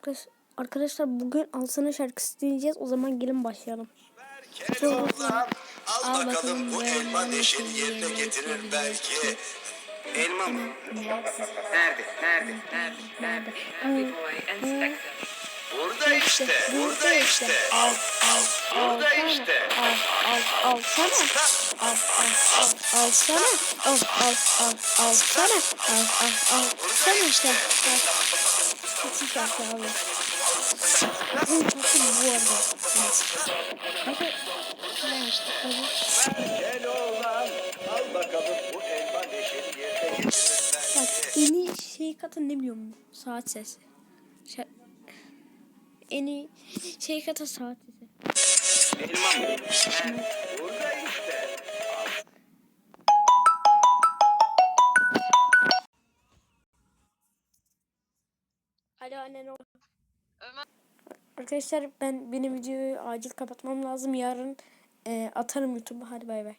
Arkadaş- Arkadaşlar bugün Alsana şarkısı dinleyeceğiz. O zaman gelin başlayalım. Keloğlan al Al bakalım bakalım bu elma neşeni neşeni yerine getirir belki. Elma mı? Nerede? Nerede? Nerede? Nerede? Burada işte, burada işte. Al, al, burada işte. Al al al sana. Al al al al sana. Al al al al sana. Al al al sana işte. Al. Şarkı abi. Bu belki. Bak en iyi şey katı ne biliyor? Saat sesi. Şa- en iyi şey katı saat sesi. Elma mı? Alo annen o. Arkadaşlar ben benim videoyu acil kapatmam lazım. Yarın e, atarım YouTube'a. Hadi bay bay.